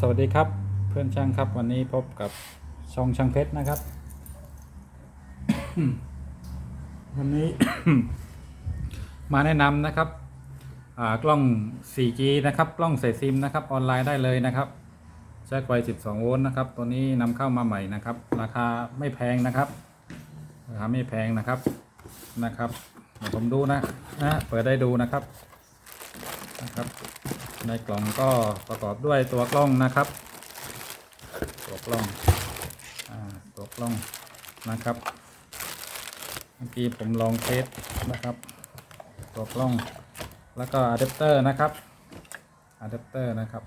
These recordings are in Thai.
สวัสดีครับเพื่อนช่างครับวันนี้พบกับช่องช่างเพชรนะครับ วันนี้ มาแนะนำนะครับกล้อง 4G นะครับ กล้องใส่ซิมนะครับ ออนไลน์ได้เลยนะครับแจ็คไว12 โวลต์นะครับ ตัวนี้นำเข้ามาใหม่นะครับ ราคาไม่แพงนะครับราคาไม่แพงนะครับนะครับผมดูนะนะเปิดได้ดูนะครับ นะครับ ในกล่องก็ประกอบด้วยตัวกล้องนะครับ ตัวกล้องอตัวกล้องนะครับเมื่อกี้ผมลองเทสนะครับ ตัวกล้องแล้วก็อะแดปเตอร์นะครับอะแดปเตอร์นะครับ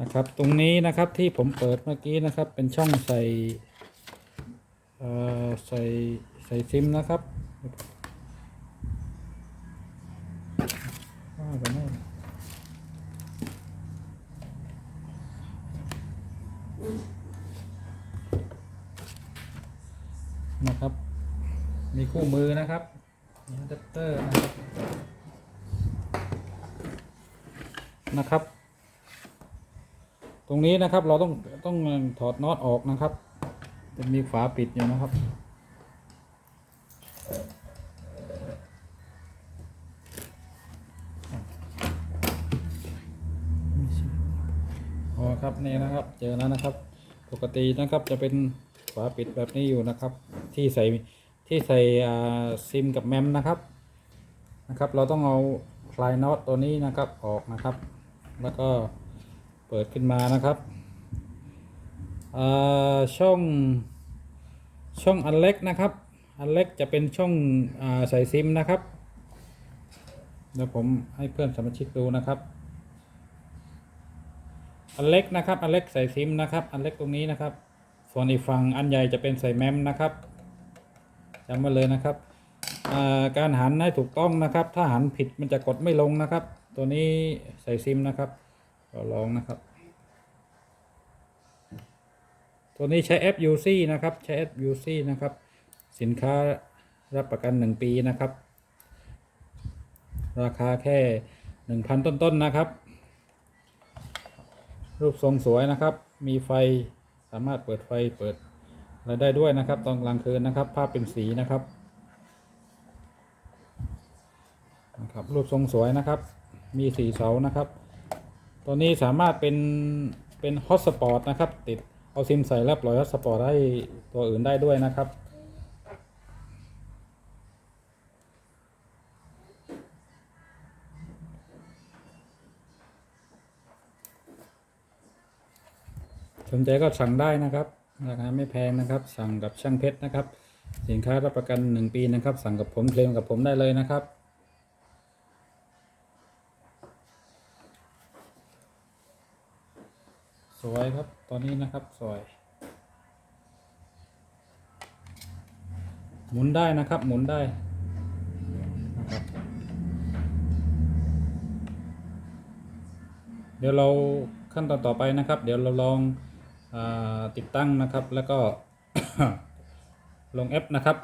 นะครับตรงนี้นะครับที่ผมเปิดเมื่อกี้นะครับเป็นช่องใส่ ใส่ใส่ซิมนะครับว่ากันแน่นะครับ มีคู่มือนะครับมีอะแดปเตอร์นะครับนะครับ ตรงนี้นะครับเราต้องต้องถอดน็อตออกนะครับ จะมีฝาปิดอยู่นะครับ อ๋อครับนี่นะครับ เจอแล้วนะครับ ปกตินะครับจะเป็นฝาปิดแบบนี้อยู่นะครับ ที่ใส่ที่ใส่ซิมกับแมมนะครับนะครับ เราต้องเอาคลายน็อตตัวนี้นะครับออกนะครับ แล้วก็เปิดขึ้นมานะครับ ช่องช่องอันเล็กนะครับ อันเล็กจะเป็นช่องอใส่ซิมนะครับเดี๋ยวผมให้เพื่อนสมาชิกดูนะครับ อันเล็กนะครับอันเล็กใส่ซิมนะครับ อันเล็กตรงนี้นะครับ ส่วนอีกฝั่งอันใหญ่จะเป็นใส่แมมนะครับจำไว้เลยนะครับการหันให้ถูกต้องนะครับ ถ้าหันผิดมันจะกดไม่ลงนะครับ ตัวนี้ใส่ซิมนะครับเราลองนะครับ ตัวนี้ใช้ FUC นะครับ ใช้ FUC นะครับ สินค้ารับประกัน 1 ปีนะครับ ราคาแค่ 1,000 ต้นๆนะครับ รูปทรงสวยนะครับ มีไฟสามารถเปิดไฟเปิดอะไรได้ด้วยนะครับ ตอนกลางคืนนะครับ ภาพเป็นสีนะครับนะครับ รูปทรงสวยนะครับ มีสีเสานะครับ ตัวนี้สามารถเป็นเป็นฮอตสปอตนะครับติด เอาซิมใส่แล้วปล่อยฮอตสปอตให้ตัวอื่นได้ด้วยนะครับสนใจก็สั่งได้นะครับราคาไม่แพงนะครับ สั่งกับช่างเพชรนะครับ สินค้ารับประกัน 1 ปีนะครับ สั่งกับผมเคลมกับผมได้เลยนะครับ วยครับตอนนี้นะครับสวย หมุนได้นะครับ หมุนได้นะครับเดี๋ยวเราขั้นตอนต่อไปนะครับ เดี๋ยวเราลองอติดตั้งนะครับ แล้วก็ลงแอปนะครับ